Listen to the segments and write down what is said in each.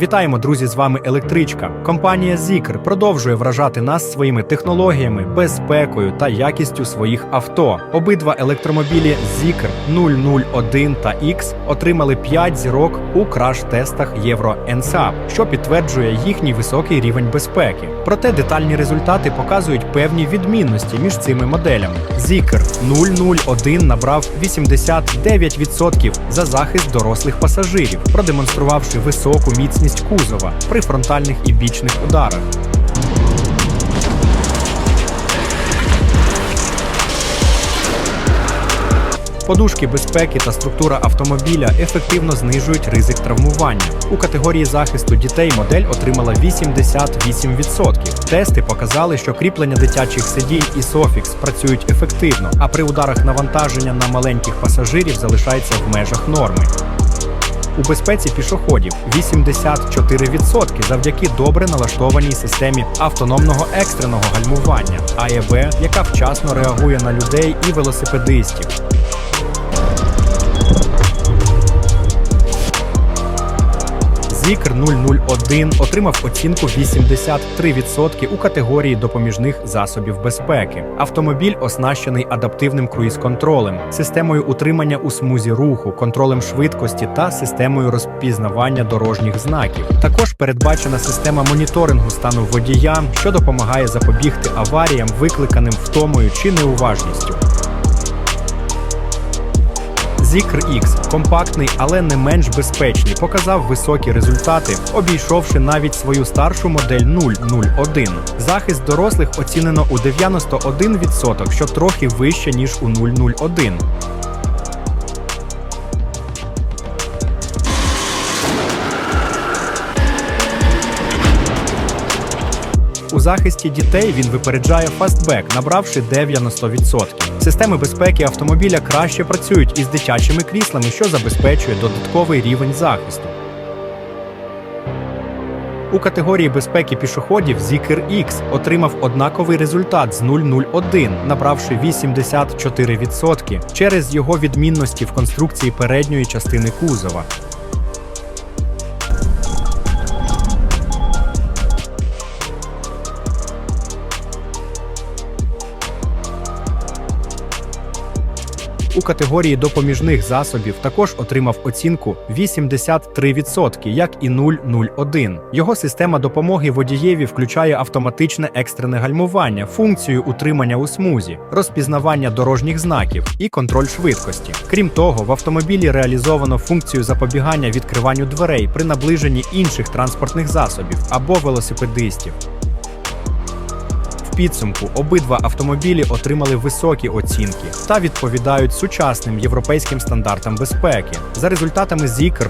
Вітаємо, друзі! З вами електричка. Компанія Zikr продовжує вражати нас своїми технологіями, безпекою та якістю своїх авто. Обидва електромобілі Zikr 001 та X отримали 5 зірок у краш-тестах Євро NSAP, що підтверджує їхній високий рівень безпеки. Проте детальні результати показують певні відмінності між цими моделями. Zikr 001 набрав 89% за захист дорослих пасажирів, продемонструвавши високу міцність кузова при фронтальних і бічних ударах. Подушки безпеки та структура автомобіля ефективно знижують ризик травмування. У категорії захисту дітей модель отримала 88%. Тести показали, що кріплення дитячих сидінь і софікс працюють ефективно, а при ударах навантаження на маленьких пасажирів залишається в межах норми. У безпеці пішоходів 84% завдяки добре налаштованій системі автономного екстреного гальмування АЕБ, яка вчасно реагує на людей і велосипедистів. Zikr 001 отримав оцінку 83% у категорії допоміжних засобів безпеки. Автомобіль оснащений адаптивним круїз-контролем, системою утримання у смузі руху, контролем швидкості та системою розпізнавання дорожніх знаків. Також передбачена система моніторингу стану водія, що допомагає запобігти аваріям, викликаним втомою чи неуважністю. Zikr X компактний, але не менш безпечний, показав високі результати, обійшовши навіть свою старшу модель 001. Захист дорослих оцінено у 91%, що трохи вище ніж у 001. У захисті дітей він випереджає фастбек, набравши 90%. Системи безпеки автомобіля краще працюють із дитячими кріслами, що забезпечує додатковий рівень захисту. У категорії безпеки пішоходів Zikr X отримав однаковий результат з 001, набравши 84% через його відмінності в конструкції передньої частини кузова. У категорії допоміжних засобів також отримав оцінку 83%, як і 001. Його система допомоги водієві включає автоматичне екстрене гальмування, функцію утримання у смузі, розпізнавання дорожніх знаків і контроль швидкості. Крім того, в автомобілі реалізовано функцію запобігання відкриванню дверей при наближенні інших транспортних засобів або велосипедистів. Підсумку обидва автомобілі отримали високі оцінки та відповідають сучасним європейським стандартам безпеки. За результатами Zikr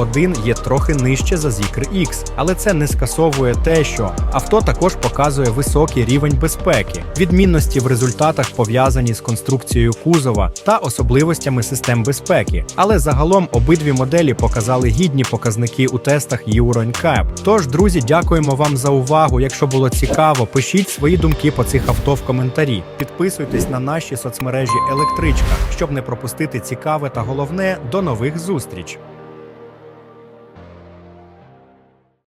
001 є трохи нижче за Zikr X, але це не скасовує те, що авто також показує високий рівень безпеки. Відмінності в результатах пов'язані з конструкцією кузова та особливостями систем безпеки. Але загалом обидві моделі показали гідні показники у тестах Euro NCAP. Тож, друзі, дякуємо вам за увагу. Якщо було цікаво, пишіть свої думки по цих авто в коментарі. Підписуйтесь на наші соцмережі Електричка, щоб не пропустити цікаве та головне до нових зустріч.